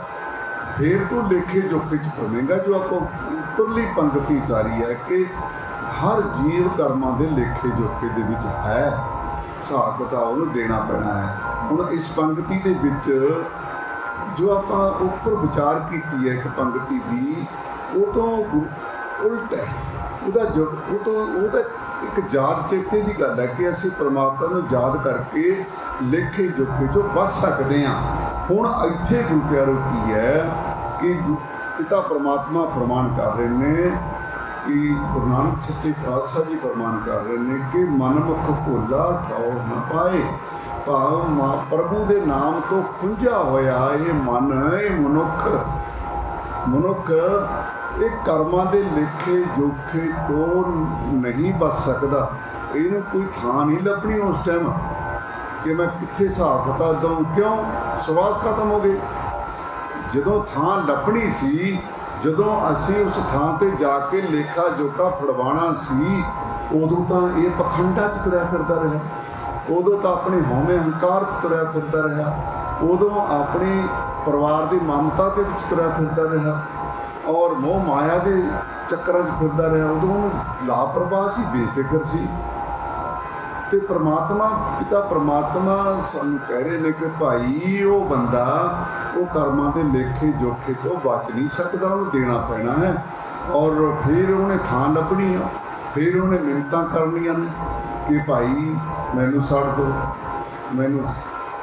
ਫਿਰ ਤੂੰ ਲੇਖੇ ਜੋਖੇ ਚ ਪਵੇਂਗਾ ਜੋ ਆਪੋ ਉੱਪਰਲੀ ਪੰਗਤੀ ਜਾਰੀ ਹੈ ਕਿ ਹਰ ਜੀਵ ਕਰਮਾਂ ਦੇ ਲੇਖੇ ਜੋਖੇ ਦੇ ਵਿੱਚ ਹੈ। ਹਿਸਾਬ ਕਿਤਾਬ ਉਹਨੂੰ ਦੇਣਾ ਪੈਣਾ ਹੈ। ਹੁਣ ਇਸ ਪੰਗਤੀ ਦੇ ਵਿੱਚ ਜੋ ਆਪਾਂ ਉੱਪਰ ਵਿਚਾਰ ਕੀਤੀ ਹੈ ਇੱਕ ਪੰਗਤੀ ਦੀ, ਉਹ ਤੋਂ ਉਲਟ ਹੈ। ਉਹਦਾ ਜੋ, ਉਹ ਤੋਂ ਉਹਦਾ ਇੱਕ ਯਾਦ ਚੇਤੇ ਦੀ ਗੱਲ ਹੈ ਕਿ ਅਸੀਂ ਪ੍ਰਮਾਤਮਾ ਨੂੰ ਯਾਦ ਕਰਕੇ ਲੇਖੇ ਜੋਖੇ ਚੋਂ ਬਚ ਸਕਦੇ ਹਾਂ। ਹੁਣ ਇੱਥੇ ਗੁਰੂ ਪਿਆਰੋ ਕੀ ਹੈ ਕਿ ਗੁ- ਪਿਤਾ ਪਰਮਾਤਮਾ ਫਰਮਾਨ ਕਰ ਰਹੇ ਨੇ, ਕਿ ਗੁਰੂ ਨਾਨਕ ਸੱਚੇ ਪਾਤਸ਼ਾਹ ਜੀ ਫਰਮਾਨ ਕਰ ਰਹੇ ਨੇ ਕਿ ਮਨਮੁਖ ਭੋਲਾ ਠਾਉ ਨਾ ਪਾਏ ਭਾਵ ਮਾ ਪ੍ਰਭੂ ਦੇ ਨਾਮ ਤੋਂ ਖੁੰਝਾ ਹੋਇਆ ਇਹ ਮਨ, ਇਹ ਮਨੁੱਖ ਮਨੁੱਖ ਇਹ ਕਰਮਾਂ ਦੇ ਲੇਖੇ ਜੋਖੇ ਤੋਂ ਨਹੀਂ ਬਚ ਸਕਦਾ। ਇਹਨੂੰ ਕੋਈ ਥਾਂ ਨਹੀਂ ਲੱਭਣੀ ਉਸ ਟਾਈਮ ਕਿ ਮੈਂ ਕਿੱਥੇ ਹਿਸਾਬ ਕਿਤਾਬ ਦਊਂ, ਕਿਉਂ? ਸਵਾਸ ਖਤਮ ਹੋ ਗਏ। ਜਦੋਂ ਥਾਂ ਲੱਭਣੀ ਸੀ, ਜਦੋਂ ਅਸੀਂ ਉਸ ਥਾਂ ਤੇ ਜਾ ਕੇ ਲੇਖਾ ਜੋਖਾ ਫੜਵਾਣਾ ਸੀ, ਉਦੋਂ ਤਾਂ ਇਹ ਪਖੰਡਾ ਚ ਤੁਰਿਆ ਫਿਰਦਾ ਰਿਹਾ। ਉਦੋਂ ਤਾਂ ਆਪਣੇ ਹਉਮੈ ਹੰਕਾਰ ਚ ਤੁਰਿਆ ਫਿਰਦਾ ਰਿਹਾ। ਉਦੋਂ ਆਪਣੀ ਪਰਿਵਾਰ ਦੀ ਮਮਤਾ ਦੇ ਵਿੱਚ ਤੁਰਿਆ ਫਿਰਦਾ ਰਿਹਾ ਔਰ ਮੋਹ ਮਾਇਆ ਦੇ ਚੱਕਰਾਂ 'ਚ ਫਿਰਦਾ ਰਿਹਾ। ਉਦੋਂ ਉਹਨੂੰ ਲਾਪਰਵਾਹ ਸੀ, ਬੇਫਿਕਰ ਸੀ। ਤੇ ਪ੍ਰਮਾਤਮਾ, ਪਿਤਾ ਪ੍ਰਮਾਤਮਾ ਸਾਨੂੰ ਕਹਿ ਰਹੇ ਨੇ ਕਿ ਭਾਈ, ਉਹ ਬੰਦਾ ਉਹ ਕਰਮਾਂ ਦੇ ਲੇਖੇ ਜੋਖੇ ਤੋਂ ਬਚ ਨਹੀਂ ਸਕਦਾ, ਉਹਨੂੰ ਦੇਣਾ ਪੈਣਾ ਹੈ। ਔਰ ਫਿਰ ਉਹਨੇ ਥਾਂ ਲੱਭਣੀ ਆ। ਫਿਰ ਉਹਨੇ ਮਿੰਤਾਂ ਕਰਨੀਆਂ ਨੇ ਕਿ ਭਾਈ, ਮੈਨੂੰ ਛੱਡ ਦਿਓ ਮੈਨੂੰ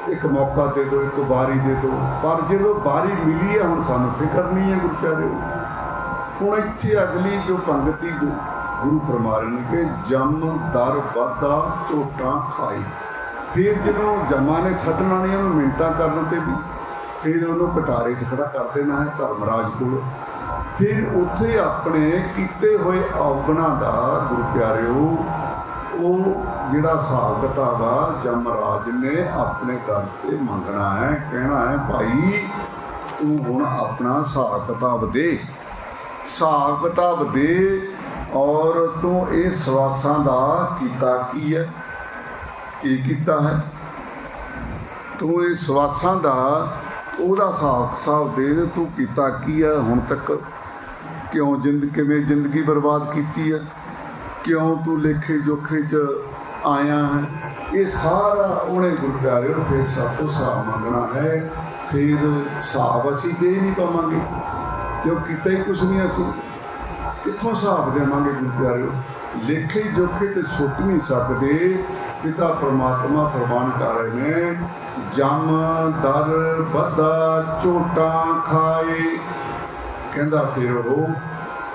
ਇੱਕ ਮੌਕਾ ਦੇ ਦਿਓ ਇੱਕ ਵਾਰੀ ਦੇ ਦਿਓ ਪਰ ਜਦੋਂ ਵਾਰੀ ਮਿਲੀ ਹੈ ਹੁਣ ਸਾਨੂੰ ਫਿਕਰ ਨਹੀਂ ਹੈ ਗੁਰੂ ਪਿਆਰਿਓ ਹੁਣ ਇੱਥੇ ਅਗਲੀ ਜੋ ਪੰਗਤੀ ਗੁ- ਗੁਰੂ ਫਰਮਾ ਰਹੇ ਨੇ ਕਿ ਜਮ ਦਰ ਵਾਦਾ ਝੋਟਾਂ ਖਾਈ। ਫਿਰ ਜਦੋਂ ਜਮਾਂ ਨੇ ਛੱਡਣਾ ਨਹੀਂ ਉਹਨੂੰ ਮਿੰਟਾਂ ਕਰਨ ਤੇ ਵੀ, ਫਿਰ ਉਹਨੂੰ ਕਟਾਰੇ 'ਚ ਖੜਾ ਕਰ ਦੇਣਾ ਹੈ ਧਰਮਰਾਜ ਕੋਲ। ਫਿਰ ਉੱਥੇ ਆਪਣੇ ਕੀਤੇ ਹੋਏ ਔਗਣਾ ਦਾ, ਗੁਰੂ ਪਿਆਰਿਓ, ਉਹ ਜਿਹੜਾ ਹਿਸਾਬ ਕਿਤਾਬ ਆ, ਜਮਰਾਜ ਨੇ ਆਪਣੇ ਦਰ ਤੇ ਮੰਗਣਾ ਹੈ, ਕਹਿਣਾ ਹੈ, ਭਾਈ, ਤੂੰ ਹੁਣ ਆਪਣਾ ਹਿਸਾਬ ਕਿਤਾਬ ਦੇ। ਹਿਸਾਬ ਕਿਤਾਬ ਦੇ ਔਰ ਤੂੰ ਇਹ ਸਵਾਸਾਂ ਦਾ ਕੀਤਾ ਕੀ ਹੈ? ਕੀ ਕੀਤਾ ਹੈ? ਤੂੰ ਇਹ ਸਵਾਸਾਂ ਦਾ ਉਹਦਾ ਹਿਸਾਬ ਕਿਤਾਬ ਦੇ ਦੇ, ਤੂੰ ਕੀਤਾ ਕੀ ਹੈ ਹੁਣ ਤੱਕ? ਕਿਉਂ ਜ਼ਿੰਦ, ਕਿਵੇਂ ਜ਼ਿੰਦਗੀ ਬਰਬਾਦ ਕੀਤੀ ਹੈ? ਕਿਉਂ ਤੂੰ ਲੇਖੇ ਜੋਖੇ 'ਚ ਆਇਆ ਹੈ? ਇਹ ਸਾਰਾ ਉਹਨੇ ਗੁਰਪਿਆਰੇ ਨੂੰ ਫਿਰ ਸਾਤੋਂ ਹਿਸਾਬ ਮੰਗਣਾ ਹੈ। ਫਿਰ ਹਿਸਾਬ ਅਸੀਂ ਦੇ ਨਹੀਂ ਪਾਵਾਂਗੇ, ਕਿਉਂ ਕੀਤਾ ਹੀ ਕੁਛ ਨਹੀਂ ਅਸੀਂ? ਕਿੱਥੋਂ ਹਿਸਾਬ ਦੇਵਾਂਗੇ ਗੁਰੂ ਪਿਆਰਿਓ? ਲੇਖੇ ਜੋਖੇ ਤੇ ਸੁੱਟ ਨਹੀਂ ਸਕਦੇ। ਪਿਤਾ ਪ੍ਰਮਾਤਮਾ ਫਰਮਾਨ ਕਰ ਰਹੇ ਨੇ। ਜਮ, ਦਰ ਬੱਦਾ ਝੋਟਾਂ ਖਾਏ। ਕਹਿੰਦਾ ਫਿਰ ਉਹ,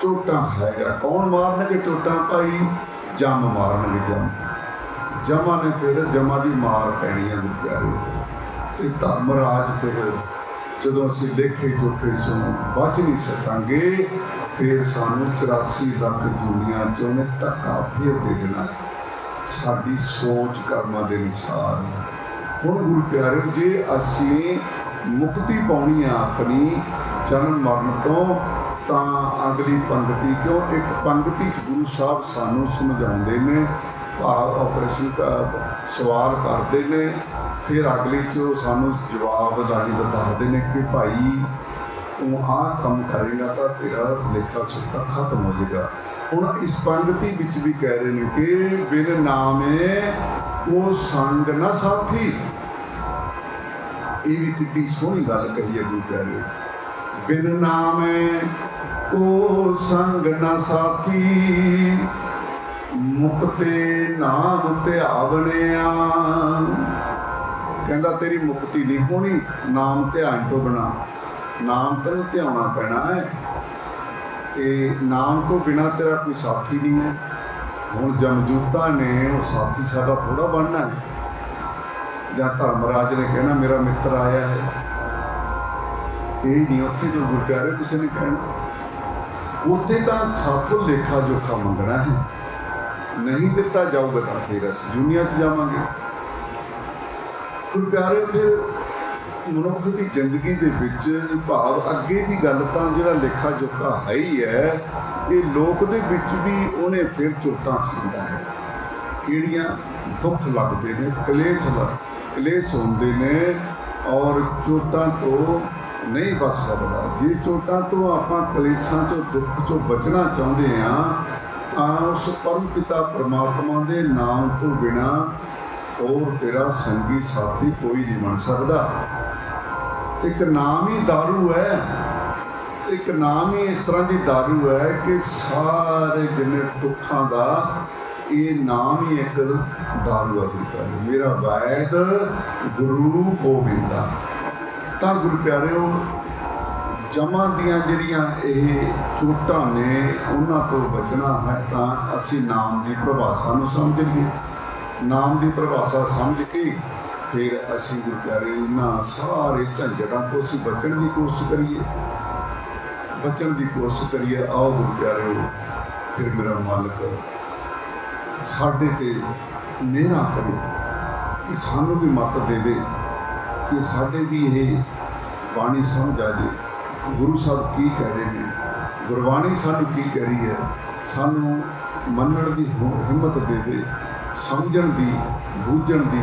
ਝੋਟਾਂ ਖਾਏਗਾ। ਕੌਣ ਮਾਰਨਗੇ ਝੋਟਾਂ ਭਾਈ? ਜਮ ਮਾਰਨਗੇ ਜਮ। ਜਮਾ ਨੇ ਫਿਰ ਜਮਾ ਦੀ ਮਾਰ ਪੈਣੀ ਹੈ ਗੁਰੂ ਪਿਆਰਿਓ। ਇਹ ਧਰਮਰਾਜ ਫਿਰ ਜਦੋਂ ਅਸੀਂ ਲੇਖੇ ਜੋਖੇ ਸੋ ਬਚ ਨਹੀਂ ਸਕਾਂਗੇ, ਫਿਰ ਸਾਨੂੰ 84 ਲੱਖ ਦੁਨੀਆ ਚੋਂ ਨੇ ਧੱਕਾ ਫਿਰ ਦੇ ਦੇਣਾ ਸਾਡੀ ਸੋਚ ਕਰਮਾਂ ਦੇ ਅਨੁਸਾਰ। ਹੁਣ ਗੁਰੂ ਪਿਆਰਿਓ ਜੇ ਅਸੀਂ ਮੁਕਤੀ ਪਾਉਣੀ ਆ ਆਪਣੀ ਜਨਮ ਮਰਨ ਤੋਂ, ਤਾਂ ਅਗਲੀ ਪੰਕਤੀ ਕਿਉਂ? ਇੱਕ ਪੰਕਤੀ ਗੁਰੂ ਸਾਹਿਬ ਸਾਨੂੰ ਸਮਝਾਉਂਦੇ ਨੇ, ਭਾਵ ਆਪਰੇਸ਼ਨ ਸਵਾਲ ਕਰਦੇ ਨੇ, ਫਿਰ ਅਗਲੀ ਚ ਸਾਨੂੰ ਜਵਾਬ ਰਾਹੀਂ ਦੱਸਦੇ ਨੇ ਕਿ ਭਾਈ ਤੂੰ ਆਹ ਕੰਮ ਕਰੇਗਾ ਤਾਂ ਤੇਰਾ ਲੇਖਾ ਚੁੱਕਾ ਖਤਮ ਹੋ ਜਾਏਗਾ। ਹੁਣ ਇਸ ਪੰਕਤੀ ਵਿੱਚ ਵੀ ਕਹਿ ਰਹੇ ਨੇ ਕਿ ਬਿਨ ਨਾਮੇ ਉਹ ਸੰਗ ਨਾ ਸਾਥੀ। ਇਹ ਵੀ ਕਿੱਡੀ ਸੋਹਣੀ ਗੱਲ ਕਹੀ ਹੈ ਗੁਰੂ ਪਿਆਰੇ। ਬਿਨ ਨਾਮੇ ਉਹ ਸੰਗ ਨਾ ਸਾਥੀ। ਮੁਕਤੇ ਨਾਮ ਧਿਆਵਣਿਆ ਕਹਿੰਦਾ, ਤੇਰੀ ਮੁਕਤੀ ਨਹੀਂ ਹੋਣੀ, ਨਾਮ ਧਿਆਨ ਤੋਂ ਬਿਨਾ। ਨਾਮ ਤੈਨੂੰ ਧਿਆਉਣਾ ਪੈਣਾ ਹੈ। ਤੇ ਨਾਮ ਤੋਂ ਬਿਨਾ ਤੇਰਾ ਕੋਈ ਸਾਥੀ ਨਹੀਂ ਹੈ। ਹੁਣ ਜਮਜੂਤਾ ਨੇ, ਉਹ ਸਾਥੀ ਸਾਡਾ ਥੋੜਾ ਬਣਨਾ ਹੈ। ਜਾਂ ਧਰਮਰਾਜ ਨੇ ਕਹਿਣਾ, ਮੇਰਾ ਮਿੱਤਰ ਆਇਆ ਹੈ। ਇਹ ਨਹੀਂ, ਉੱਥੇ ਜੋ ਗੁਰੂ ਪਿਆਰੇ ਕਿਸੇ ਨੇ ਕਹਿਣਾ। ਉੱਥੇ ਤਾਂ ਸਾਥੋਂ ਲੇਖਾ ਜੋਖਾ ਮੰਗਣਾ ਹੈ। ਨਹੀਂ ਦਿੱਤਾ ਜਾਊਗਾ ਤਾਂ ਫਿਰ ਅਸੀਂ ਦੁਨੀਆ 'ਚ ਜਾਵਾਂਗੇ। ਗੁਰੂ ਪਿਆਰੇ ਫਿਰ ਮਨੁੱਖ ਦੀ ਜ਼ਿੰਦਗੀ ਦੇ ਵਿੱਚ ਭਾਵ ਅੱਗੇ ਦੀ ਗੱਲ ਤਾਂ ਜਿਹੜਾ ਲੇਖਾ ਜੋਖਾ ਹੈ ਹੀ ਹੈ, ਇਹ ਲੋਕ ਦੇ ਵਿੱਚ ਵੀ ਉਹਨੇ ਫਿਰ ਚੋਟਾਂ ਖਾਂਦਾ ਹੈ। ਕਿਹੜੀਆਂ ਦੁੱਖ ਲੱਗਦੇ ਨੇ, ਕਲੇਸ਼ ਲੱਗ ਕਲੇਸ਼ ਹੁੰਦੇ ਨੇ ਔਰ ਚੋਟਾਂ ਤੋਂ ਨਹੀਂ ਬਚ ਸਕਦਾ। ਜੇ ਚੋਟਾਂ ਤੋਂ ਆਪਾਂ ਕਲੇਸ਼ਾਂ ਚੋਂ, ਦੁੱਖ ਚੋਂ ਬਚਣਾ ਚਾਹੁੰਦੇ ਆ ਤਾਂ ਉਸ ਪਰਮ ਪਿਤਾ ਪ੍ਰਮਾਤਮਾ ਦੇ ਨਾਮ ਤੋਂ ਬਿਨਾ ਹੋਰ ਤੇਰਾ ਸੰਗੀ ਸਾਥੀ ਕੋਈ ਨਹੀਂ ਬਣ ਸਕਦਾ ਇੱਕ ਨਾਮ ਹੀ दारू ਹੈ ਇੱਕ ਨਾਮ ਹੀ ਇਸ ਤਰ੍ਹਾਂ ਦੀ दारू ਹੈ ਕਿ ਸਾਰੇ ਜਿੰਨੇ ਦੁੱਖਾਂ ਦਾ ਇਹ ਨਾਮ ਹੀ ਇੱਕ दारू ਹੈ ਗੁਰੂ ਪਿਆਰੇ ਮੇਰਾ ਵੈਦ ਗੁਰੂ ਗੋਬਿੰਦਾ ਤਾਂ ਗੁਰੂ ਪਿਆਰਿਓ ਜਮਾਂ ਦੀਆਂ ਜਿਹੜੀਆਂ ਇਹ ਚੋਟਾਂ ਨੇ, ਉਹਨਾਂ ਤੋਂ ਬਚਣਾ ਹੈ ਤਾਂ ਅਸੀਂ ਨਾਮ ਦੀ ਪਰਿਭਾਸ਼ਾ ਨੂੰ ਸਮਝ ਲਈਏ। ਨਾਮ ਦੀ ਪਰਿਭਾਸ਼ਾ ਸਮਝ ਕੇ ਫਿਰ ਅਸੀਂ ਗੁਰੂ ਪਿਆਰੇ ਇਹਨਾਂ ਸਾਰੇ ਝੰਜਟਾਂ ਤੋਂ ਅਸੀਂ ਬਚਣ ਦੀ ਕੋਸ਼ਿਸ਼ ਕਰੀਏ। ਬਚਣ ਦੀ ਕੋਸ਼ਿਸ਼ ਕਰੀਏ, ਆਓ ਗੁਰੂ ਪਿਆਰਿਓ ਫਿਰ ਮੇਰਾ ਮਾਲਕ ਸਾਡੇ ਤੇ ਮਿਹਰਾਂ ਕਰੇ ਕਿ ਸਾਨੂੰ ਵੀ ਮਤ ਦੇਵੇ, ਕਿ ਸਾਡੇ ਵੀ ਇਹ ਬਾਣੀ ਸਮਝ ਆ ਜੇ। ਗੁਰੂ ਸਾਹਿਬ ਕੀ ਕਹਿ ਰਹੇ ਨੇ? ਗੁਰਬਾਣੀ ਸਾਨੂੰ ਕੀ ਕਹਿ ਰਹੀ ਹੈ? ਸਾਨੂੰ ਮੰਨਣ ਦੀ ਹਿੰਮਤ ਦੇਵੇ ਸਮਝਣ ਦੀ, ਬੂਝਣ ਦੀ,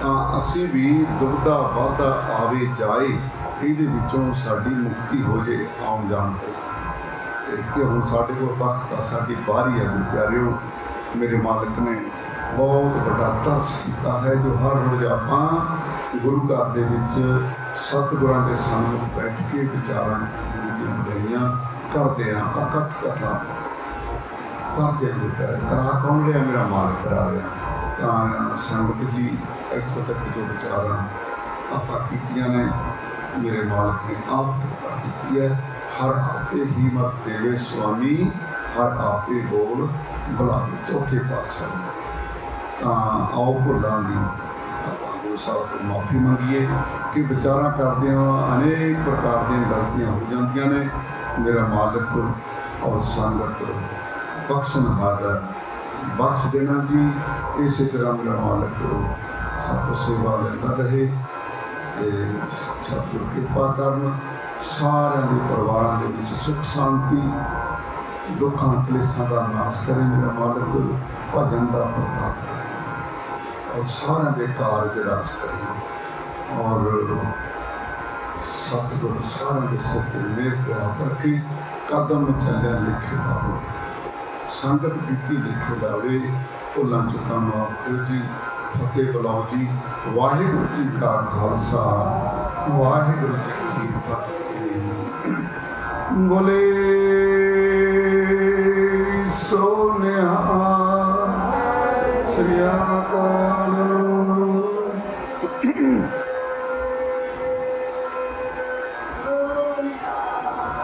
ਤਾਂ ਅਸੀਂ ਵੀ ਦੁਬਦਾ ਵਾਧਾ ਆਵੇ ਜਾਏ, ਇਹਦੇ ਵਿੱਚੋਂ ਸਾਡੀ ਮੁਕਤੀ ਹੋ ਜੇ ਆਉਣ ਜਾਣ ਤੋਂ। ਕਿ ਹੁਣ ਸਾਡੇ ਕੋਲ ਵਕਤ ਆ ਸਾਡੀ ਬਾਰੀ ਹੈ ਗੁਰੂ ਪਿਆਰਿਓ, ਮੇਰੇ ਮਾਲਕ ਨੇ ਬਹੁਤ ਵੱਡਾ ਤਰਸ ਕੀਤਾ ਹੈ, ਜੋ ਹਰ ਰੋਜ਼ ਆਪਾਂ ਗੁਰੂ ਘਰ ਦੇ ਵਿੱਚ ਸਤਿਗੁਰਾਂ ਦੇ ਸਾਹਮਣੇ ਬੈਠ ਕੇ ਵਿਚਾਰਾਂ ਗੁਰੂ ਦੀਆਂ ਬੜਾਈਆਂ ਕਰਦੇ ਆ ਅਕਥ ਕਥਾ ਕਰਦੇ ਗੁਰੂ ਕਰਾ ਕੌਣ ਰਿਹਾ ਮੇਰਾ ਮਾਲਕ ਕਰਾ ਰਿਹਾ? ਤਾਂ ਸੰਗਤ ਜੀ, ਇੱਥੋਂ ਤੱਕ ਜੋ ਵਿਚਾਰਾਂ ਆਪਾਂ ਕੀਤੀਆਂ ਨੇ, ਮੇਰੇ ਮਾਲਕ ਨੇ ਆਪ ਕੀਤੀ ਹੈ। ਹਰ ਆਪੇ ਹੀ ਮਤ ਦੇਵੇ, ਸੁਆਮੀ, ਹਰ ਆਪੇ ਬੋਲ, ਬੁਲਾਵੇ ਚੌਥੇ ਪਾਤਸ਼ਾਹ। ਤਾਂ ਆਓ ਭੁੱਲਾਂ ਦੀ ਗੁਰੂ ਸਾਹਿਬ ਤੋਂ ਮਾਫੀ ਮੰਗੀਏ ਕਿ ਵਿਚਾਰਾਂ ਕਰਦੇ ਹਾਂ ਅਨੇਕ ਪ੍ਰਕਾਰ ਦੀਆਂ ਗਲਤੀਆਂ ਹੋ ਜਾਂਦੀਆਂ ਨੇ। ਮੇਰਾ ਮਾਲਕ ਔਰ ਸੰਗਤ ਬਖਸ਼ਣਹਾਰ ਬਖਸ਼ ਦੇਣਾ ਜੀ। ਇਸੇ ਤਰ੍ਹਾਂ ਮੇਰਾ ਮਾਲਕ ਸਤਿ ਸੇਵਾ ਲੈਂਦਾ ਰਹੇ ਤੇ ਸਤਿਗੁਰ ਕਿਰਪਾ ਕਰਨ ਸਾਰਿਆਂ ਦੇ ਪਰਿਵਾਰਾਂ ਦੇ ਵਿੱਚ ਸੁਖ, ਸ਼ਾਂਤੀ, ਦੁੱਖਾਂ, ਕਲੇਸ਼ਾਂ ਦਾ ਨਾਸ਼ ਕਰੇ। ਮੇਰਾ ਮਾਲਕ ਭਜਨ ਦਾ ਪ੍ਰਤਾਪ ਔਰ ਸਾਰਿਆਂ ਦੇ ਕਾਰਜ ਰਾਸ ਕਰੇ। ਔਰ ਸਤਿਗੁਰ ਸਾਰਿਆਂ ਦੇ ਸਿਰ ਤੇ ਮੇਰ ਪਿਆ ਕਰਕੇ ਕਦਮ ਚੱਲਿਆ ਲਿਖੇ ਬਾਬੂ। ਸੰਗਤ ਕੀਤੀ ਲਿਖੇ ਲਾਵੇ ਭੁੱਲਾਂ ਚੁੱਕਾਂ ਮਾਫ ਜੀ, ਫਤਿਹ ਬੁਲਾਓ ਜੀ। ਵਾਹਿਗੁਰੂ ਜੀ ਕਾ ਖਾਲਸਾ, ਵਾਹਿਗੁਰੂ ਜੀ ਕੀ ਫਤਿਹ। ਬੋਲੇ ਸੋ ਸ੍ਰੀ